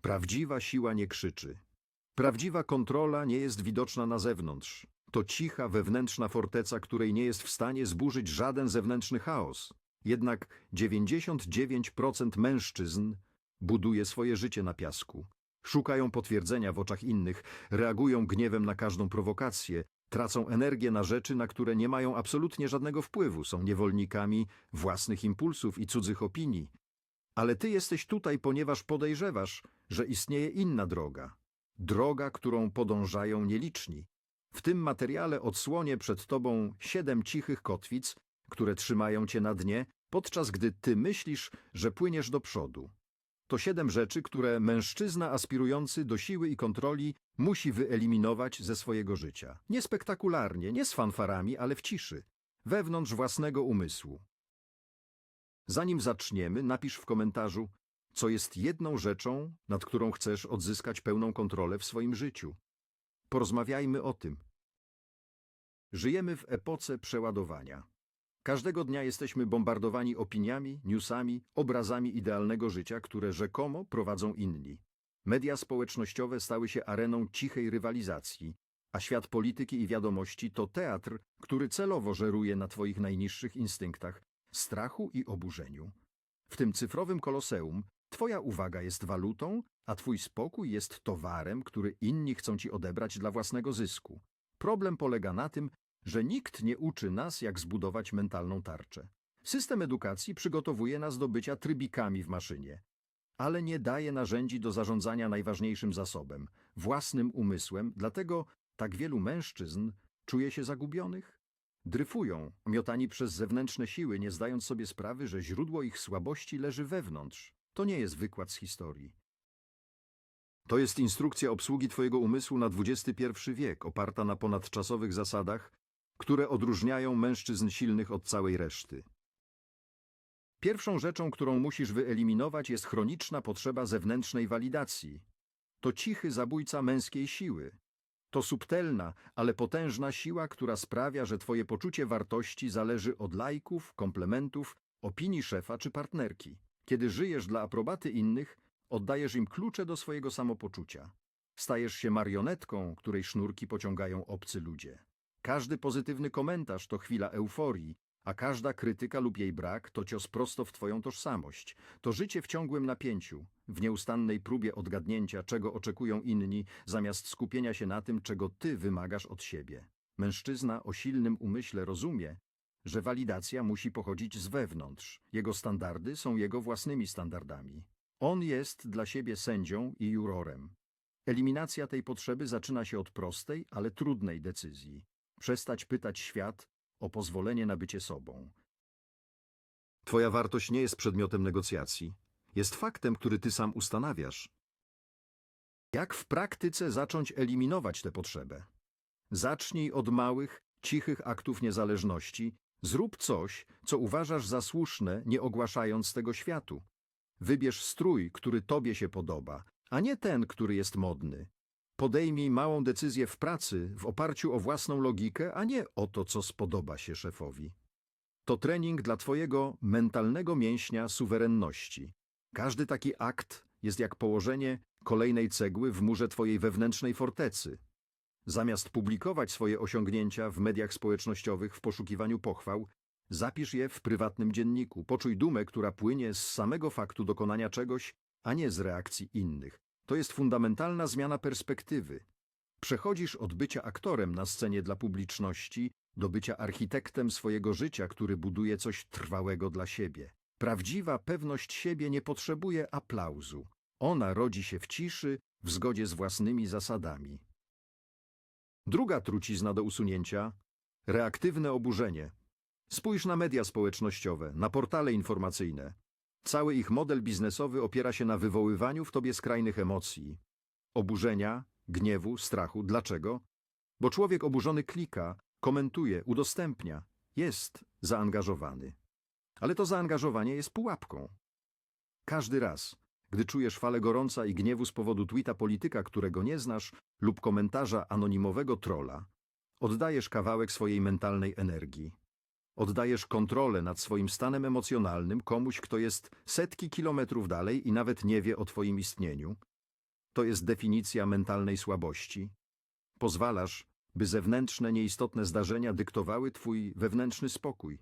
Prawdziwa siła nie krzyczy. Prawdziwa kontrola nie jest widoczna na zewnątrz. To cicha, wewnętrzna forteca, której nie jest w stanie zburzyć żaden zewnętrzny chaos. Jednak 99% mężczyzn buduje swoje życie na piasku. Szukają potwierdzenia w oczach innych, reagują gniewem na każdą prowokację, tracą energię na rzeczy, na które nie mają absolutnie żadnego wpływu, są niewolnikami własnych impulsów i cudzych opinii. Ale ty jesteś tutaj, ponieważ podejrzewasz, że istnieje inna droga. Droga, którą podążają nieliczni. W tym materiale odsłonię przed tobą siedem cichych kotwic, które trzymają cię na dnie, podczas gdy ty myślisz, że płyniesz do przodu. To siedem rzeczy, które mężczyzna aspirujący do siły i kontroli musi wyeliminować ze swojego życia. Nie spektakularnie, nie z fanfarami, ale w ciszy, wewnątrz własnego umysłu. Zanim zaczniemy, napisz w komentarzu, co jest jedną rzeczą, nad którą chcesz odzyskać pełną kontrolę w swoim życiu. Porozmawiajmy o tym. Żyjemy w epoce przeładowania. Każdego dnia jesteśmy bombardowani opiniami, newsami, obrazami idealnego życia, które rzekomo prowadzą inni. Media społecznościowe stały się areną cichej rywalizacji, a świat polityki i wiadomości to teatr, który celowo żeruje na twoich najniższych instynktach, strachu i oburzeniu. W tym cyfrowym koloseum twoja uwaga jest walutą, a twój spokój jest towarem, który inni chcą ci odebrać dla własnego zysku. Problem polega na tym, że nikt nie uczy nas, jak zbudować mentalną tarczę. System edukacji przygotowuje nas do bycia trybikami w maszynie, ale nie daje narzędzi do zarządzania najważniejszym zasobem własnym umysłem, dlatego tak wielu mężczyzn czuje się zagubionych. Dryfują, miotani przez zewnętrzne siły, nie zdając sobie sprawy, że źródło ich słabości leży wewnątrz. To nie jest wykład z historii. To jest instrukcja obsługi Twojego umysłu na XXI wiek, oparta na ponadczasowych zasadach, które odróżniają mężczyzn silnych od całej reszty. Pierwszą rzeczą, którą musisz wyeliminować, jest chroniczna potrzeba zewnętrznej walidacji. To cichy zabójca męskiej siły. To subtelna, ale potężna siła, która sprawia, że twoje poczucie wartości zależy od lajków, komplementów, opinii szefa czy partnerki. Kiedy żyjesz dla aprobaty innych, oddajesz im klucze do swojego samopoczucia. Stajesz się marionetką, której sznurki pociągają obcy ludzie. Każdy pozytywny komentarz to chwila euforii, a każda krytyka lub jej brak to cios prosto w twoją tożsamość. To życie w ciągłym napięciu, w nieustannej próbie odgadnięcia, czego oczekują inni, zamiast skupienia się na tym, czego ty wymagasz od siebie. Mężczyzna o silnym umyśle rozumie, że walidacja musi pochodzić z wewnątrz. Jego standardy są jego własnymi standardami. On jest dla siebie sędzią i jurorem. Eliminacja tej potrzeby zaczyna się od prostej, ale trudnej decyzji. Przestać pytać świat o pozwolenie na bycie sobą. Twoja wartość nie jest przedmiotem negocjacji. Jest faktem, który ty sam ustanawiasz. Jak w praktyce zacząć eliminować tę potrzebę? Zacznij od małych, cichych aktów niezależności. Zrób coś, co uważasz za słuszne, nie ogłaszając tego światu. Wybierz strój, który tobie się podoba, a nie ten, który jest modny. Podejmij małą decyzję w pracy w oparciu o własną logikę, a nie o to, co spodoba się szefowi. To trening dla twojego mentalnego mięśnia suwerenności. Każdy taki akt jest jak położenie kolejnej cegły w murze twojej wewnętrznej fortecy. Zamiast publikować swoje osiągnięcia w mediach społecznościowych w poszukiwaniu pochwał, zapisz je w prywatnym dzienniku. Poczuj dumę, która płynie z samego faktu dokonania czegoś, a nie z reakcji innych. To jest fundamentalna zmiana perspektywy. Przechodzisz od bycia aktorem na scenie dla publiczności do bycia architektem swojego życia, który buduje coś trwałego dla siebie. Prawdziwa pewność siebie nie potrzebuje aplauzu. Ona rodzi się w ciszy, w zgodzie z własnymi zasadami. Druga trucizna do usunięcia reaktywne oburzenie. Spójrz na media społecznościowe, na portale informacyjne. Cały ich model biznesowy opiera się na wywoływaniu w tobie skrajnych emocji. Oburzenia, gniewu, strachu. Dlaczego? Bo człowiek oburzony klika, komentuje, udostępnia, jest zaangażowany. Ale to zaangażowanie jest pułapką. Każdy raz, gdy czujesz falę gorąca i gniewu z powodu tweeta polityka, którego nie znasz, lub komentarza anonimowego trola, oddajesz kawałek swojej mentalnej energii. Oddajesz kontrolę nad swoim stanem emocjonalnym komuś, kto jest setki kilometrów dalej i nawet nie wie o twoim istnieniu. To jest definicja mentalnej słabości. Pozwalasz, by zewnętrzne, nieistotne zdarzenia dyktowały twój wewnętrzny spokój.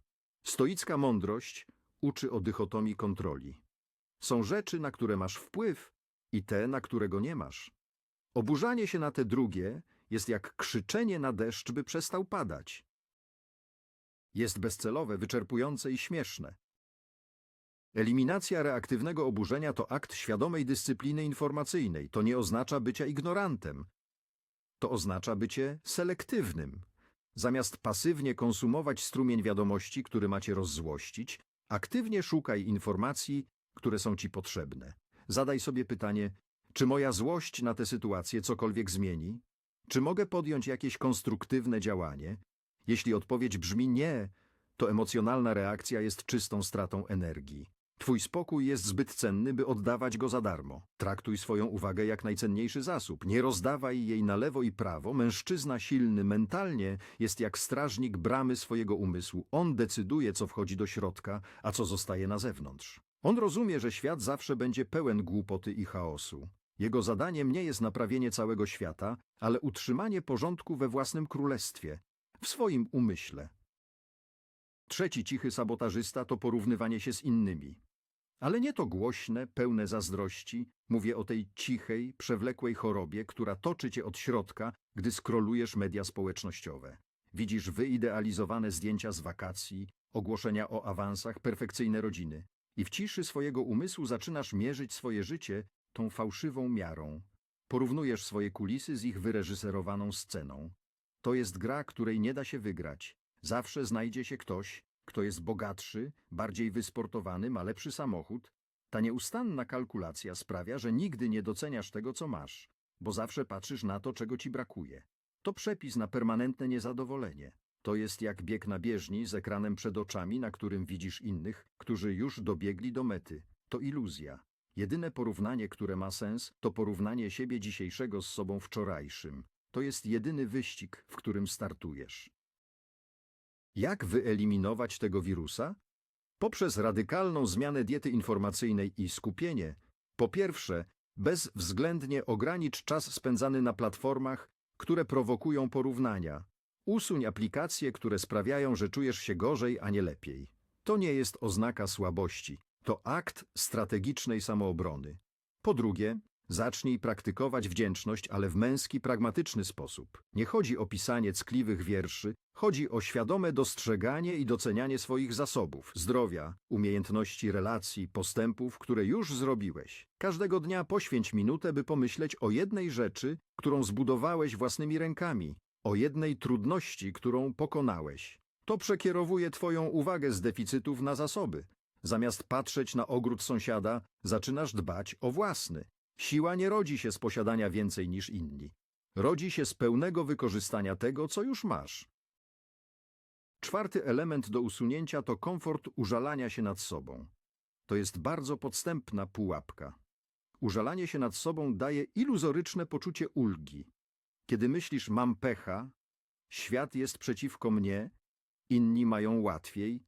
Stoicka mądrość uczy o dychotomii kontroli. Są rzeczy, na które masz wpływ i te, na które go nie masz. Oburzanie się na te drugie jest jak krzyczenie na deszcz, by przestał padać. Jest bezcelowe, wyczerpujące i śmieszne. Eliminacja reaktywnego oburzenia to akt świadomej dyscypliny informacyjnej. To nie oznacza bycia ignorantem. To oznacza bycie selektywnym. Zamiast pasywnie konsumować strumień wiadomości, który macie rozzłościć, aktywnie szukaj informacji, które są ci potrzebne. Zadaj sobie pytanie, czy moja złość na tę sytuację cokolwiek zmieni? Czy mogę podjąć jakieś konstruktywne działanie? Jeśli odpowiedź brzmi nie, to emocjonalna reakcja jest czystą stratą energii. Twój spokój jest zbyt cenny, by oddawać go za darmo. Traktuj swoją uwagę jak najcenniejszy zasób. Nie rozdawaj jej na lewo i prawo. Mężczyzna silny mentalnie jest jak strażnik bramy swojego umysłu. On decyduje, co wchodzi do środka, a co zostaje na zewnątrz. On rozumie, że świat zawsze będzie pełen głupoty i chaosu. Jego zadaniem nie jest naprawienie całego świata, ale utrzymanie porządku we własnym królestwie, w swoim umyśle. Trzeci cichy sabotażysta to porównywanie się z innymi. Ale nie to głośne, pełne zazdrości, mówię o tej cichej, przewlekłej chorobie, która toczy cię od środka, gdy skrolujesz media społecznościowe. Widzisz wyidealizowane zdjęcia z wakacji, ogłoszenia o awansach, perfekcyjne rodziny. I w ciszy swojego umysłu zaczynasz mierzyć swoje życie tą fałszywą miarą. Porównujesz swoje kulisy z ich wyreżyserowaną sceną. To jest gra, której nie da się wygrać. Zawsze znajdzie się ktoś, kto jest bogatszy, bardziej wysportowany, ma lepszy samochód. Ta nieustanna kalkulacja sprawia, że nigdy nie doceniasz tego, co masz, bo zawsze patrzysz na to, czego ci brakuje. To przepis na permanentne niezadowolenie. To jest jak bieg na bieżni z ekranem przed oczami, na którym widzisz innych, którzy już dobiegli do mety. To iluzja. Jedyne porównanie, które ma sens, to porównanie siebie dzisiejszego z sobą wczorajszym. To jest jedyny wyścig, w którym startujesz. Jak wyeliminować tego wirusa? Poprzez radykalną zmianę diety informacyjnej i skupienie. Po pierwsze, bezwzględnie ogranicz czas spędzany na platformach, które prowokują porównania. Usuń aplikacje, które sprawiają, że czujesz się gorzej, a nie lepiej. To nie jest oznaka słabości, to akt strategicznej samoobrony. Po drugie, zacznij praktykować wdzięczność, ale w męski, pragmatyczny sposób. Nie chodzi o pisanie ckliwych wierszy, chodzi o świadome dostrzeganie i docenianie swoich zasobów, zdrowia, umiejętności relacji, postępów, które już zrobiłeś. Każdego dnia poświęć minutę, by pomyśleć o jednej rzeczy, którą zbudowałeś własnymi rękami, o jednej trudności, którą pokonałeś. To przekierowuje Twoją uwagę z deficytów na zasoby. Zamiast patrzeć na ogród sąsiada, zaczynasz dbać o własny. Siła nie rodzi się z posiadania więcej niż inni. Rodzi się z pełnego wykorzystania tego, co już masz. Czwarty element do usunięcia to komfort użalania się nad sobą. To jest bardzo podstępna pułapka. Użalanie się nad sobą daje iluzoryczne poczucie ulgi. Kiedy myślisz, mam pecha, świat jest przeciwko mnie, inni mają łatwiej,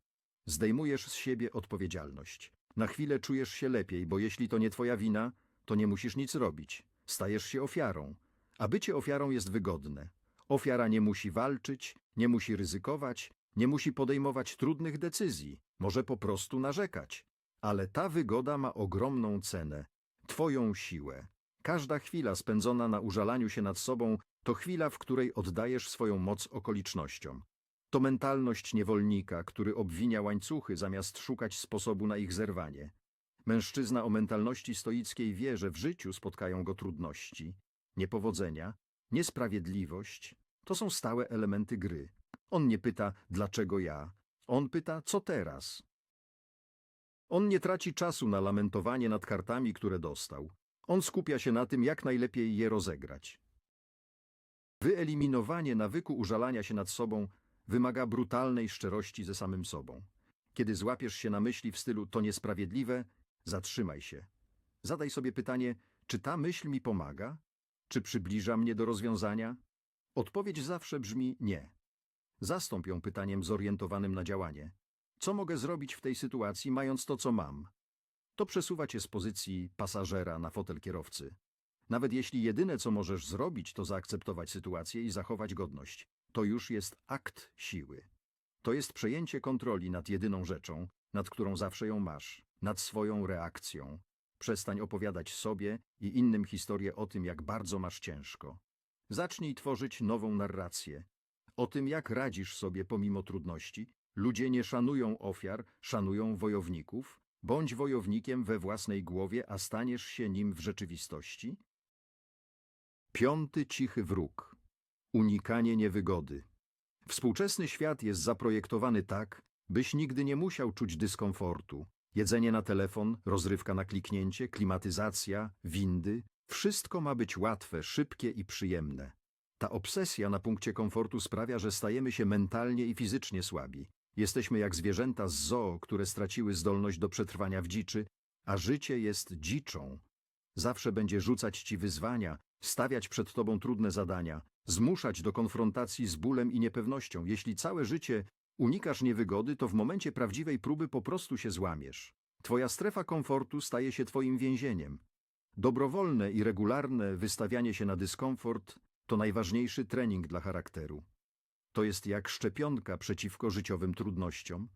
zdejmujesz z siebie odpowiedzialność. Na chwilę czujesz się lepiej, bo jeśli to nie twoja wina, to nie musisz nic robić. Stajesz się ofiarą. A bycie ofiarą jest wygodne. Ofiara nie musi walczyć, nie musi ryzykować, nie musi podejmować trudnych decyzji, może po prostu narzekać. Ale ta wygoda ma ogromną cenę, twoją siłę. Każda chwila spędzona na użalaniu się nad sobą to chwila, w której oddajesz swoją moc okolicznościom. To mentalność niewolnika, który obwinia łańcuchy zamiast szukać sposobu na ich zerwanie. Mężczyzna o mentalności stoickiej wie, że w życiu spotkają go trudności, niepowodzenia, niesprawiedliwość. To są stałe elementy gry. On nie pyta, dlaczego ja. On pyta, co teraz. On nie traci czasu na lamentowanie nad kartami, które dostał. On skupia się na tym, jak najlepiej je rozegrać. Wyeliminowanie nawyku użalania się nad sobą wymaga brutalnej szczerości ze samym sobą. Kiedy złapiesz się na myśli w stylu to niesprawiedliwe, zatrzymaj się. Zadaj sobie pytanie, czy ta myśl mi pomaga? Czy przybliża mnie do rozwiązania? Odpowiedź zawsze brzmi nie. Zastąp ją pytaniem zorientowanym na działanie. Co mogę zrobić w tej sytuacji, mając to, co mam? To przesuwa cię z pozycji pasażera na fotel kierowcy. Nawet jeśli jedyne, co możesz zrobić, to zaakceptować sytuację i zachować godność, to już jest akt siły. To jest przejęcie kontroli nad jedyną rzeczą, nad którą zawsze ją masz, nad swoją reakcją. Przestań opowiadać sobie i innym historię o tym, jak bardzo masz ciężko. Zacznij tworzyć nową narrację. O tym, jak radzisz sobie pomimo trudności. Ludzie nie szanują ofiar, szanują wojowników. Bądź wojownikiem we własnej głowie, a staniesz się nim w rzeczywistości. Piąty cichy wróg. Unikanie niewygody. Współczesny świat jest zaprojektowany tak, byś nigdy nie musiał czuć dyskomfortu. Jedzenie na telefon, rozrywka na kliknięcie, klimatyzacja, windy wszystko ma być łatwe, szybkie i przyjemne. Ta obsesja na punkcie komfortu sprawia, że stajemy się mentalnie i fizycznie słabi. Jesteśmy jak zwierzęta z zoo, które straciły zdolność do przetrwania w dziczy, a życie jest dziczą. Zawsze będzie rzucać ci wyzwania, stawiać przed tobą trudne zadania, zmuszać do konfrontacji z bólem i niepewnością. Jeśli całe życie unikasz niewygody, to w momencie prawdziwej próby po prostu się złamiesz. Twoja strefa komfortu staje się twoim więzieniem. Dobrowolne i regularne wystawianie się na dyskomfort to najważniejszy trening dla charakteru. To jest jak szczepionka przeciwko życiowym trudnościom.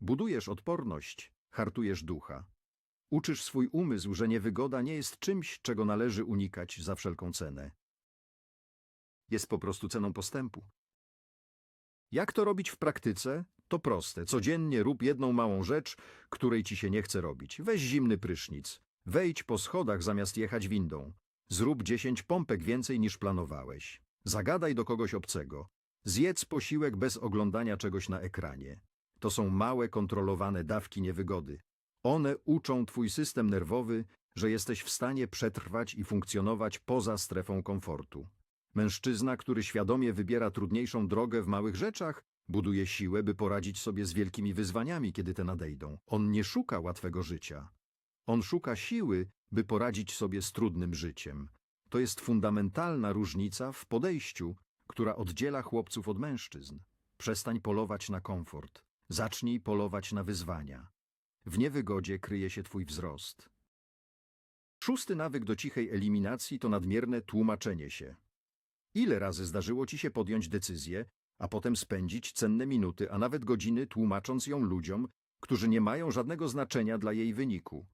Budujesz odporność, hartujesz ducha. Uczysz swój umysł, że niewygoda nie jest czymś, czego należy unikać za wszelką cenę. Jest po prostu ceną postępu. Jak to robić w praktyce? To proste. Codziennie rób jedną małą rzecz, której ci się nie chce robić. Weź zimny prysznic. Wejdź po schodach zamiast jechać windą. Zrób 10 pompek więcej niż planowałeś. Zagadaj do kogoś obcego. Zjedz posiłek bez oglądania czegoś na ekranie. To są małe, kontrolowane dawki niewygody. One uczą twój system nerwowy, że jesteś w stanie przetrwać i funkcjonować poza strefą komfortu. Mężczyzna, który świadomie wybiera trudniejszą drogę w małych rzeczach, buduje siłę, by poradzić sobie z wielkimi wyzwaniami, kiedy te nadejdą. On nie szuka łatwego życia. On szuka siły, by poradzić sobie z trudnym życiem. To jest fundamentalna różnica w podejściu, która oddziela chłopców od mężczyzn. Przestań polować na komfort. Zacznij polować na wyzwania. W niewygodzie kryje się twój wzrost. Szósty nawyk do cichej eliminacji to nadmierne tłumaczenie się. Ile razy zdarzyło ci się podjąć decyzję, a potem spędzić cenne minuty, a nawet godziny tłumacząc ją ludziom, którzy nie mają żadnego znaczenia dla jej wyniku?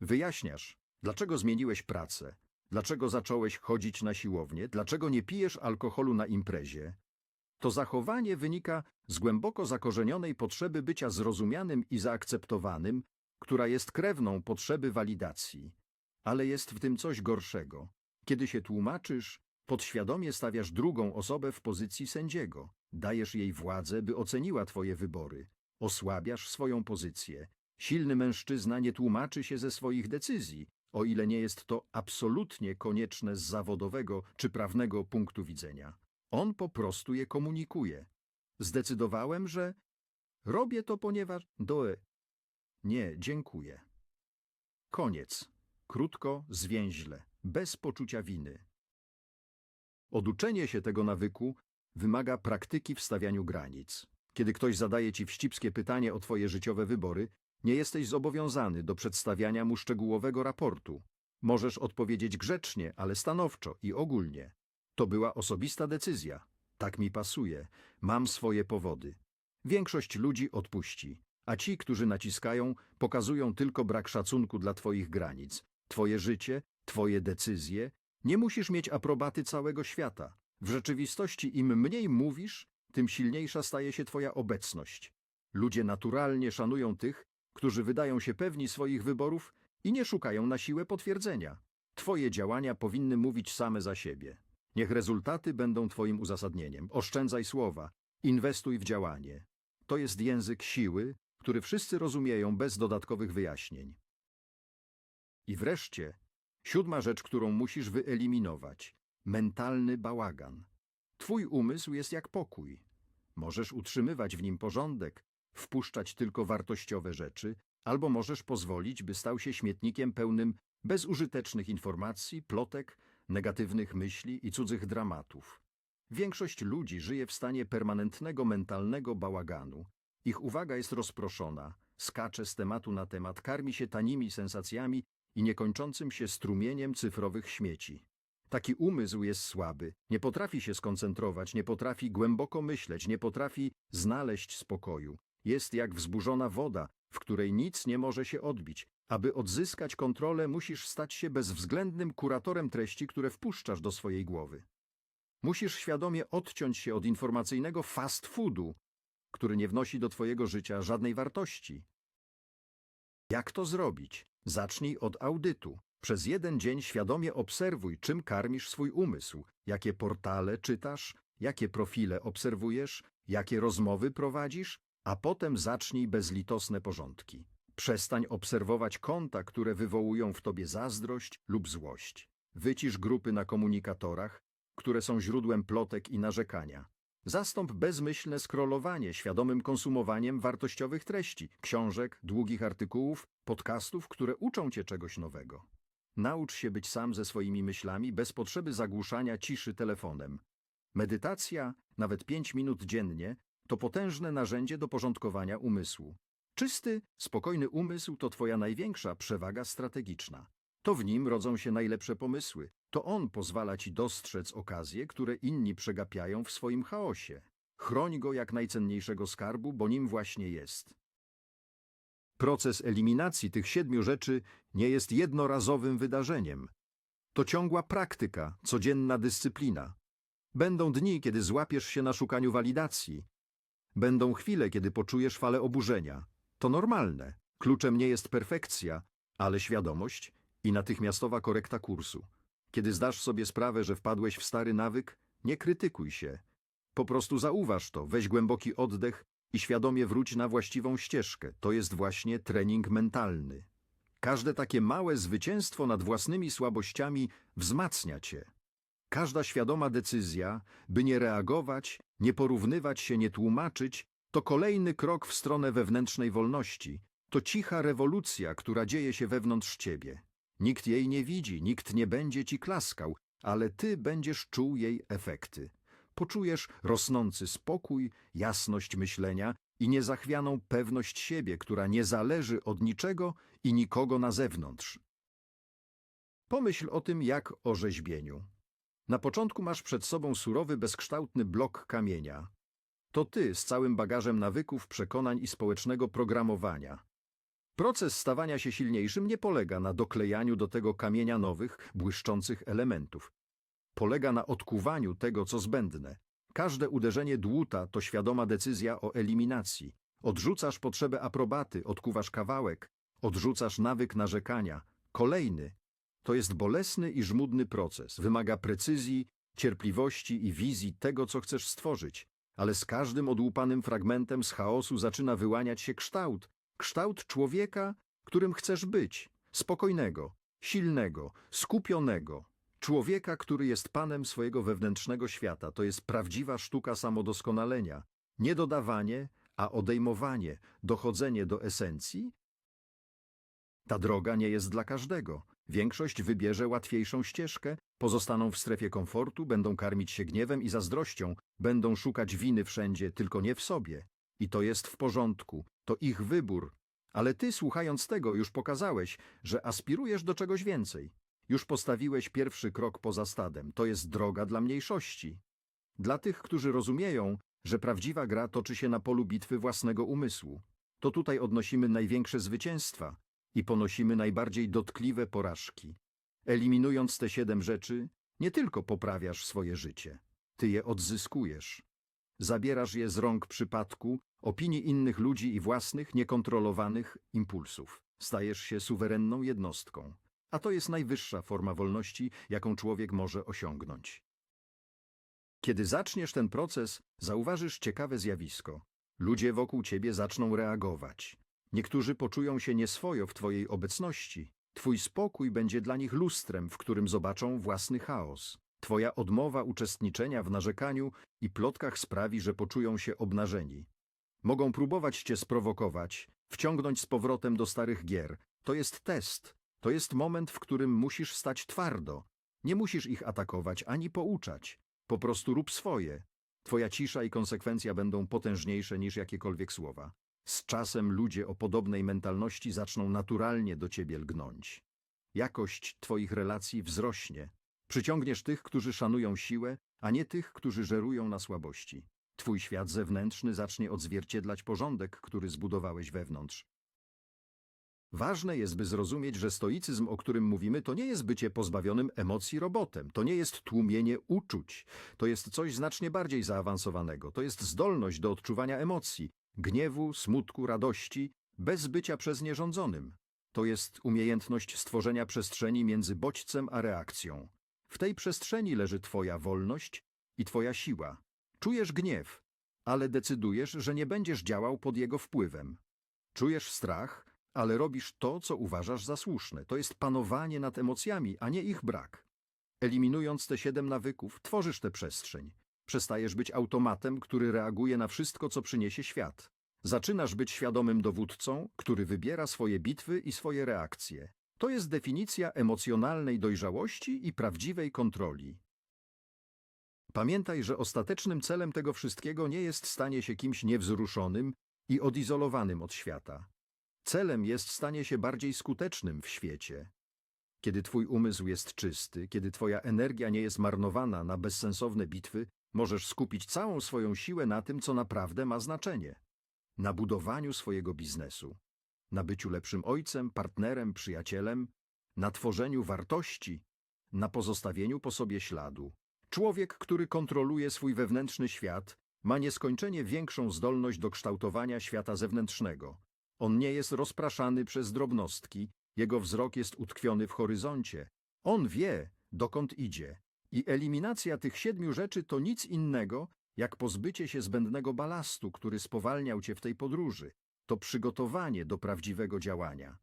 Wyjaśniasz, dlaczego zmieniłeś pracę, dlaczego zacząłeś chodzić na siłownię, dlaczego nie pijesz alkoholu na imprezie. To zachowanie wynika z głęboko zakorzenionej potrzeby bycia zrozumianym i zaakceptowanym, która jest krewną potrzeby walidacji. Ale jest w tym coś gorszego. Kiedy się tłumaczysz, podświadomie stawiasz drugą osobę w pozycji sędziego. Dajesz jej władzę, by oceniła twoje wybory. Osłabiasz swoją pozycję. Silny mężczyzna nie tłumaczy się ze swoich decyzji, o ile nie jest to absolutnie konieczne z zawodowego czy prawnego punktu widzenia. On po prostu je komunikuje. Zdecydowałem, że robię to, ponieważ doe. Nie, dziękuję. Koniec. Krótko, zwięźle, bez poczucia winy. Oduczenie się tego nawyku wymaga praktyki w stawianiu granic. Kiedy ktoś zadaje ci wścibskie pytanie o twoje życiowe wybory, nie jesteś zobowiązany do przedstawiania mu szczegółowego raportu. Możesz odpowiedzieć grzecznie, ale stanowczo i ogólnie. To była osobista decyzja. Tak mi pasuje. Mam swoje powody. Większość ludzi odpuści, a ci, którzy naciskają, pokazują tylko brak szacunku dla twoich granic. Twoje życie, twoje decyzje. Nie musisz mieć aprobaty całego świata. W rzeczywistości im mniej mówisz, tym silniejsza staje się twoja obecność. Ludzie naturalnie szanują tych, którzy wydają się pewni swoich wyborów i nie szukają na siłę potwierdzenia. Twoje działania powinny mówić same za siebie. Niech rezultaty będą Twoim uzasadnieniem. Oszczędzaj słowa, inwestuj w działanie. To jest język siły, który wszyscy rozumieją bez dodatkowych wyjaśnień. I wreszcie, siódma rzecz, którą musisz wyeliminować mentalny bałagan. Twój umysł jest jak pokój. Możesz utrzymywać w nim porządek, wpuszczać tylko wartościowe rzeczy, albo możesz pozwolić, by stał się śmietnikiem pełnym bezużytecznych informacji, plotek, negatywnych myśli i cudzych dramatów. Większość ludzi żyje w stanie permanentnego mentalnego bałaganu. Ich uwaga jest rozproszona, skacze z tematu na temat, karmi się tanimi sensacjami i niekończącym się strumieniem cyfrowych śmieci. Taki umysł jest słaby, nie potrafi się skoncentrować, nie potrafi głęboko myśleć, nie potrafi znaleźć spokoju. Jest jak wzburzona woda, w której nic nie może się odbić. Aby odzyskać kontrolę, musisz stać się bezwzględnym kuratorem treści, które wpuszczasz do swojej głowy. Musisz świadomie odciąć się od informacyjnego fast foodu, który nie wnosi do twojego życia żadnej wartości. Jak to zrobić? Zacznij od audytu. Przez jeden dzień świadomie obserwuj, czym karmisz swój umysł, jakie portale czytasz, jakie profile obserwujesz, jakie rozmowy prowadzisz, a potem zacznij bezlitosne porządki. Przestań obserwować konta, które wywołują w tobie zazdrość lub złość. Wycisz grupy na komunikatorach, które są źródłem plotek i narzekania. Zastąp bezmyślne scrollowanie świadomym konsumowaniem wartościowych treści, książek, długich artykułów, podcastów, które uczą cię czegoś nowego. Naucz się być sam ze swoimi myślami bez potrzeby zagłuszania ciszy telefonem. Medytacja, nawet pięć minut dziennie, to potężne narzędzie do porządkowania umysłu. Czysty, spokojny umysł to twoja największa przewaga strategiczna. To w nim rodzą się najlepsze pomysły. To on pozwala ci dostrzec okazje, które inni przegapiają w swoim chaosie. Chroń go jak najcenniejszego skarbu, bo nim właśnie jest. Proces eliminacji tych siedmiu rzeczy nie jest jednorazowym wydarzeniem. To ciągła praktyka, codzienna dyscyplina. Będą dni, kiedy złapiesz się na szukaniu walidacji. Będą chwile, kiedy poczujesz falę oburzenia. To normalne. Kluczem nie jest perfekcja, ale świadomość i natychmiastowa korekta kursu. Kiedy zdasz sobie sprawę, że wpadłeś w stary nawyk, nie krytykuj się. Po prostu zauważ to, weź głęboki oddech i świadomie wróć na właściwą ścieżkę. To jest właśnie trening mentalny. Każde takie małe zwycięstwo nad własnymi słabościami wzmacnia cię. Każda świadoma decyzja, by nie reagować, nie porównywać się, nie tłumaczyć, to kolejny krok w stronę wewnętrznej wolności. To cicha rewolucja, która dzieje się wewnątrz ciebie. Nikt jej nie widzi, nikt nie będzie ci klaskał, ale ty będziesz czuł jej efekty. Poczujesz rosnący spokój, jasność myślenia i niezachwianą pewność siebie, która nie zależy od niczego i nikogo na zewnątrz. Pomyśl o tym jak o rzeźbieniu. Na początku masz przed sobą surowy, bezkształtny blok kamienia. To ty z całym bagażem nawyków, przekonań i społecznego programowania. Proces stawania się silniejszym nie polega na doklejaniu do tego kamienia nowych, błyszczących elementów. Polega na odkuwaniu tego, co zbędne. Każde uderzenie dłuta to świadoma decyzja o eliminacji. Odrzucasz potrzebę aprobaty, odkuwasz kawałek, odrzucasz nawyk narzekania. Kolejny. To jest bolesny i żmudny proces. Wymaga precyzji, cierpliwości i wizji tego, co chcesz stworzyć. Ale z każdym odłupanym fragmentem z chaosu zaczyna wyłaniać się kształt, kształt człowieka, którym chcesz być, spokojnego, silnego, skupionego, człowieka, który jest panem swojego wewnętrznego świata. To jest prawdziwa sztuka samodoskonalenia. Nie dodawanie, a odejmowanie, dochodzenie do esencji. Ta droga nie jest dla każdego. Większość wybierze łatwiejszą ścieżkę, pozostaną w strefie komfortu, będą karmić się gniewem i zazdrością, będą szukać winy wszędzie, tylko nie w sobie. I to jest w porządku, to ich wybór. Ale ty, słuchając tego, już pokazałeś, że aspirujesz do czegoś więcej. Już postawiłeś pierwszy krok poza stadem. To jest droga dla mniejszości. Dla tych, którzy rozumieją, że prawdziwa gra toczy się na polu bitwy własnego umysłu. To tutaj odnosimy największe zwycięstwa i ponosimy najbardziej dotkliwe porażki. Eliminując te siedem rzeczy, nie tylko poprawiasz swoje życie, ty je odzyskujesz. Zabierasz je z rąk przypadku, opinii innych ludzi i własnych, niekontrolowanych impulsów. Stajesz się suwerenną jednostką, a to jest najwyższa forma wolności, jaką człowiek może osiągnąć. Kiedy zaczniesz ten proces, zauważysz ciekawe zjawisko. Ludzie wokół ciebie zaczną reagować. Niektórzy poczują się nieswojo w twojej obecności. Twój spokój będzie dla nich lustrem, w którym zobaczą własny chaos. Twoja odmowa uczestniczenia w narzekaniu i plotkach sprawi, że poczują się obnażeni. Mogą próbować cię sprowokować, wciągnąć z powrotem do starych gier. To jest test. To jest moment, w którym musisz stać twardo. Nie musisz ich atakować ani pouczać. Po prostu rób swoje. Twoja cisza i konsekwencja będą potężniejsze niż jakiekolwiek słowa. Z czasem ludzie o podobnej mentalności zaczną naturalnie do ciebie lgnąć. Jakość Twoich relacji wzrośnie. Przyciągniesz tych, którzy szanują siłę, a nie tych, którzy żerują na słabości. Twój świat zewnętrzny zacznie odzwierciedlać porządek, który zbudowałeś wewnątrz. Ważne jest, by zrozumieć, że stoicyzm, o którym mówimy, to nie jest bycie pozbawionym emocji robotem, to nie jest tłumienie uczuć, to jest coś znacznie bardziej zaawansowanego, to jest zdolność do odczuwania emocji, gniewu, smutku, radości, bez bycia przez nie rządzonym. To jest umiejętność stworzenia przestrzeni między bodźcem a reakcją. W tej przestrzeni leży Twoja wolność i Twoja siła. Czujesz gniew, ale decydujesz, że nie będziesz działał pod jego wpływem. Czujesz strach, ale robisz to, co uważasz za słuszne. To jest panowanie nad emocjami, a nie ich brak. Eliminując te siedem nawyków, tworzysz tę przestrzeń. Przestajesz być automatem, który reaguje na wszystko, co przyniesie świat. Zaczynasz być świadomym dowódcą, który wybiera swoje bitwy i swoje reakcje. To jest definicja emocjonalnej dojrzałości i prawdziwej kontroli. Pamiętaj, że ostatecznym celem tego wszystkiego nie jest stanie się kimś niewzruszonym i odizolowanym od świata. Celem jest stanie się bardziej skutecznym w świecie. Kiedy twój umysł jest czysty, kiedy twoja energia nie jest marnowana na bezsensowne bitwy, możesz skupić całą swoją siłę na tym, co naprawdę ma znaczenie. Na budowaniu swojego biznesu, na byciu lepszym ojcem, partnerem, przyjacielem, na tworzeniu wartości, na pozostawieniu po sobie śladu. Człowiek, który kontroluje swój wewnętrzny świat, ma nieskończenie większą zdolność do kształtowania świata zewnętrznego. On nie jest rozpraszany przez drobnostki, jego wzrok jest utkwiony w horyzoncie. On wie, dokąd idzie. I eliminacja tych siedmiu rzeczy to nic innego, jak pozbycie się zbędnego balastu, który spowalniał cię w tej podróży. To przygotowanie do prawdziwego działania.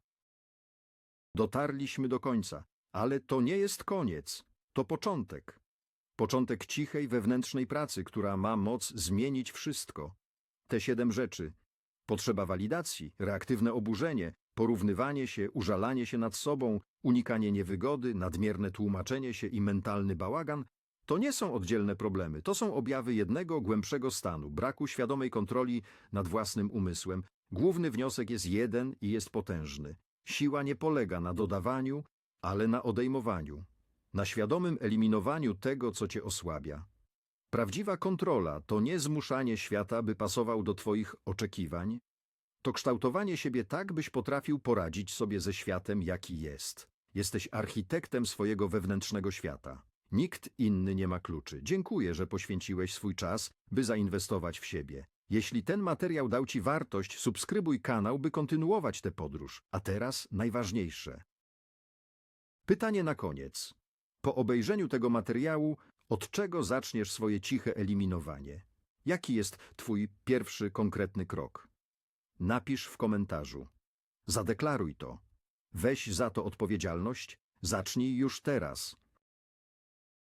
Dotarliśmy do końca, ale to nie jest koniec, to początek. Początek cichej, wewnętrznej pracy, która ma moc zmienić wszystko. Te siedem rzeczy Potrzeba walidacji, reaktywne oburzenie, porównywanie się, użalanie się nad sobą, unikanie niewygody, nadmierne tłumaczenie się i mentalny bałagan to nie są oddzielne problemy, to są objawy jednego głębszego stanu, braku świadomej kontroli nad własnym umysłem. Główny wniosek jest jeden i jest potężny. Siła nie polega na dodawaniu, ale na odejmowaniu, na świadomym eliminowaniu tego, co cię osłabia. Prawdziwa kontrola to nie zmuszanie świata, by pasował do Twoich oczekiwań, to kształtowanie siebie tak, byś potrafił poradzić sobie ze światem, jaki jest. Jesteś architektem swojego wewnętrznego świata. Nikt inny nie ma kluczy. Dziękuję, że poświęciłeś swój czas, by zainwestować w siebie. Jeśli ten materiał dał Ci wartość, subskrybuj kanał, by kontynuować tę podróż. A teraz najważniejsze. Pytanie na koniec. Po obejrzeniu tego materiału od czego zaczniesz swoje ciche eliminowanie? Jaki jest Twój pierwszy konkretny krok? Napisz w komentarzu. Zadeklaruj to. Weź za to odpowiedzialność. Zacznij już teraz.